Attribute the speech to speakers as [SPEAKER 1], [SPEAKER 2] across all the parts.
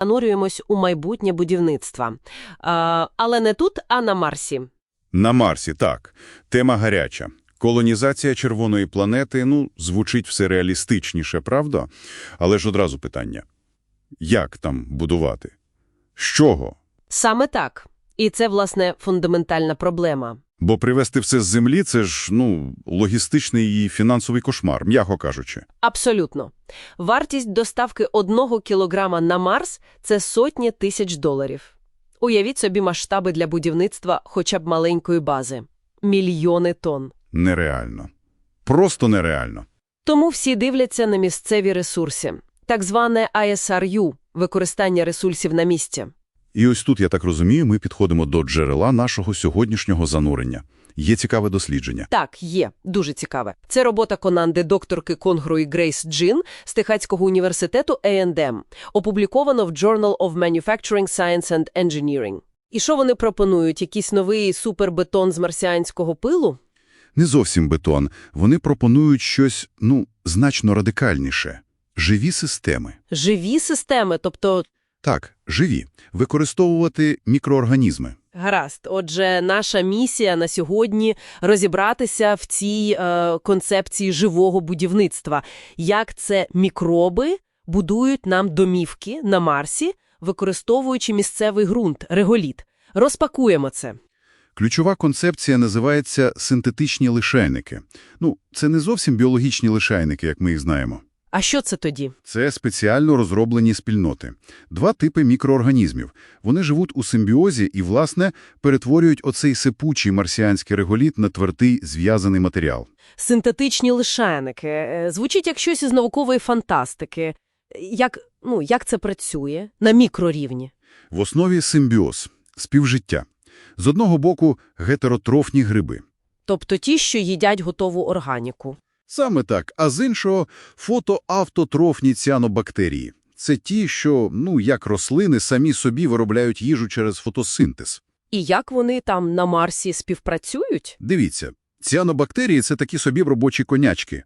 [SPEAKER 1] занурюємось у майбутнє будівництва. Е, але не тут, а на Марсі.
[SPEAKER 2] На Марсі, так. Тема гаряча. Колонізація червоної планети, ну, звучить все реалістичніше, правда? Але ж одразу питання. Як там будувати? З чого?
[SPEAKER 1] Саме так. І це, власне, фундаментальна проблема.
[SPEAKER 2] Бо привезти все з землі – це ж, ну, логістичний і фінансовий кошмар, м'яко кажучи.
[SPEAKER 1] Абсолютно. Вартість доставки одного кілограма на Марс – це сотні тисяч доларів. Уявіть собі масштаби для будівництва хоча б маленької бази. Мільйони тонн.
[SPEAKER 2] Нереально. Просто нереально.
[SPEAKER 1] Тому всі дивляться на місцеві ресурси. Так зване ISRU – використання ресурсів на місці.
[SPEAKER 2] І ось тут, я так розумію, ми підходимо до джерела нашого сьогоднішнього занурення. Є цікаве дослідження.
[SPEAKER 1] Так, є. Дуже цікаве. Це робота команди докторки Конгрої Грейс Джин з Техаського університету A&M. Опубліковано в Journal of Manufacturing Science and Engineering. І що вони пропонують? Якийсь новий супербетон з марсіанського пилу?
[SPEAKER 2] Не зовсім бетон. Вони пропонують щось, ну, значно радикальніше. Живі системи.
[SPEAKER 1] Живі системи, тобто
[SPEAKER 2] Так, живі. Використовувати мікроорганізми.
[SPEAKER 1] Гаразд. Отже, наша місія на сьогодні розібратися в цій е, концепції живого будівництва. Як це мікроби будують нам домівки на Марсі, використовуючи місцевий ґрунт, реголіт. Розпакуємо це.
[SPEAKER 2] Ключова концепція називається синтетичні лишайники. Ну, це не зовсім біологічні лишайники, як ми їх знаємо.
[SPEAKER 1] А що це тоді?
[SPEAKER 2] Це спеціально розроблені спільноти. Два типи мікроорганізмів. Вони живуть у симбіозі і, власне, перетворюють оцей сипучий марсіанський реголіт на твердий зв'язаний матеріал.
[SPEAKER 1] Синтетичні лишайники. Е, Звучить як щось із наукової фантастики. Як, ну, як це працює на мікрорівні?
[SPEAKER 2] В основі симбіоз – співжиття. З одного боку – гетеротрофні гриби.
[SPEAKER 1] Тобто ті, що їдять готову органіку.
[SPEAKER 2] Саме так, а з іншого – фотоавтотрофні ціанобактерії. Це ті, що, ну, як рослини, самі собі виробляють їжу через фотосинтез.
[SPEAKER 1] І як вони там на Марсі співпрацюють?
[SPEAKER 2] Дивіться, ціанобактерії – це такі собі робочі конячки.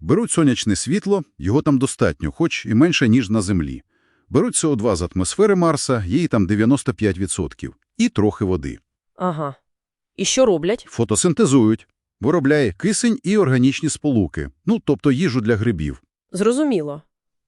[SPEAKER 2] Беруть сонячне світло, його там достатньо, хоч і менше, ніж на Землі. Беруть СО2 з атмосфери Марса, її там 95%, і трохи води.
[SPEAKER 1] Ага. І що роблять?
[SPEAKER 2] Фотосинтезують, виробляє кисень і органічні сполуки, ну, тобто їжу для грибів.
[SPEAKER 1] Зрозуміло.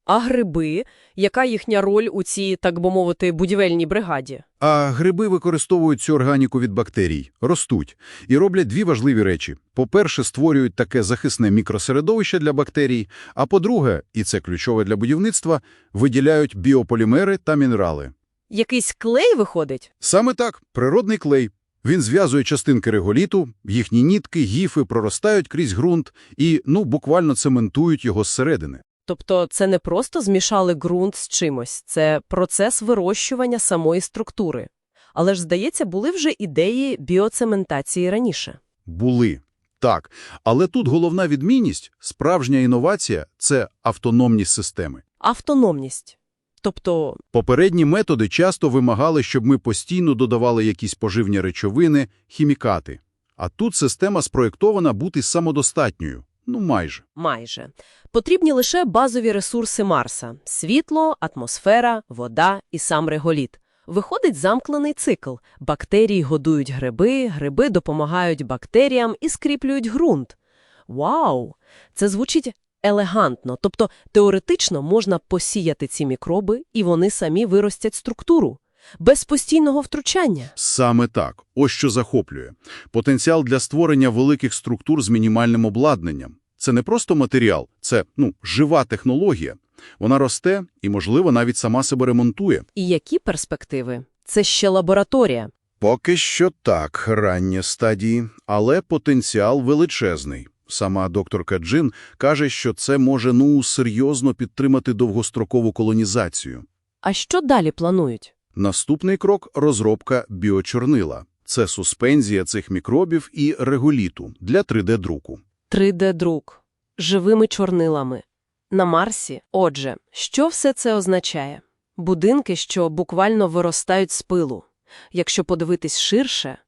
[SPEAKER 1] А гриби? Яка їхня роль у цій, так би мовити, будівельній бригаді?
[SPEAKER 2] А гриби використовують цю органіку від бактерій, ростуть і роблять дві важливі речі. По-перше, створюють таке захисне мікросередовище для бактерій, а по-друге, і це ключове для будівництва, виділяють біополімери та мінерали.
[SPEAKER 1] Якийсь клей виходить?
[SPEAKER 2] Саме так, природний клей. Він зв'язує частинки реголіту, їхні нітки, гіфи проростають крізь ґрунт і, ну, буквально цементують його зсередини.
[SPEAKER 1] Тобто це не просто змішали ґрунт з чимось, це процес вирощування самої структури. Але ж, здається, були вже ідеї біоцементації раніше.
[SPEAKER 2] Були. Так. Але тут головна відмінність, справжня інновація – це автономні системи.
[SPEAKER 1] Автономність. Тобто,
[SPEAKER 2] Попередні методи часто вимагали, щоб ми постійно додавали якісь поживні речовини, хімікати. А тут система спроєктована бути самодостатньою. Ну, майже.
[SPEAKER 1] майже. Потрібні лише базові ресурси Марса – світло, атмосфера, вода і сам реголіт. Виходить замкнений цикл. Бактерії годують гриби, гриби допомагають бактеріям і скріплюють ґрунт. Вау! Це звучить елегантно. Тобто, теоретично можна посіяти ці мікроби, і вони самі виростять структуру. Без постійного втручання.
[SPEAKER 2] Саме так. Ось що захоплює. Потенціал для створення великих структур з мінімальним обладнанням. Це не просто матеріал, це, ну, жива технологія. Вона росте і, можливо, навіть сама себе ремонтує.
[SPEAKER 1] І які перспективи? Це ще лабораторія.
[SPEAKER 2] Поки що так, ранні стадії, але потенціал величезний. Сама докторка Джин каже, що це може, ну, серйозно підтримати довгострокову колонізацію.
[SPEAKER 1] А що далі планують?
[SPEAKER 2] Наступний крок – розробка біочорнила. Це суспензія цих мікробів і реголіту для 3D-друку.
[SPEAKER 1] 3D-друк. Живими чорнилами. На Марсі. Отже, що все це означає? Будинки, що буквально виростають з пилу. Якщо подивитись ширше.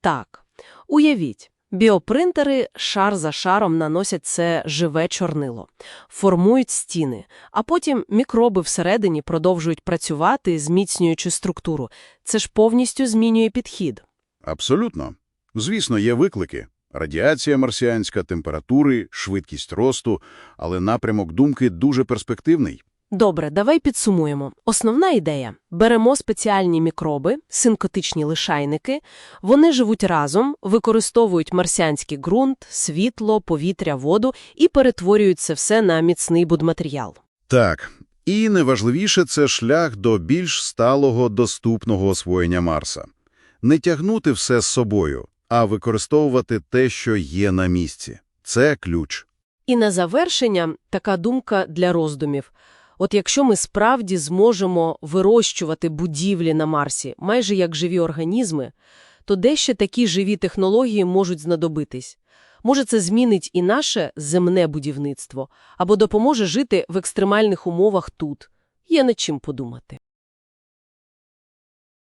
[SPEAKER 1] Так, уявіть, Біопринтери шар за шаром наносять це живе чорнило, формують стіни, а потім мікроби всередині продовжують працювати, зміцнюючи структуру. Це ж повністю змінює підхід.
[SPEAKER 2] Абсолютно. Звісно, є виклики. Радіація марсіанська, температури, швидкість росту, але напрямок думки дуже перспективний.
[SPEAKER 1] Добре, давай підсумуємо. Основна ідея. Беремо спеціальні мікроби, синкотичні лишайники. Вони живуть разом, використовують марсіанський ґрунт, світло, повітря, воду і перетворюють це все на міцний будматеріал.
[SPEAKER 2] Так. І найважливіше – це шлях до більш сталого, доступного освоєння Марса. Не тягнути все з собою, а використовувати те, що є на місці. Це ключ.
[SPEAKER 1] І на завершення така думка для роздумів. От якщо ми справді зможемо вирощувати будівлі на Марсі, майже як живі організми, то дещо такі живі технології можуть знадобитись? Може, це змінить і наше земне будівництво, або допоможе жити в екстремальних умовах тут? Є над чим подумати.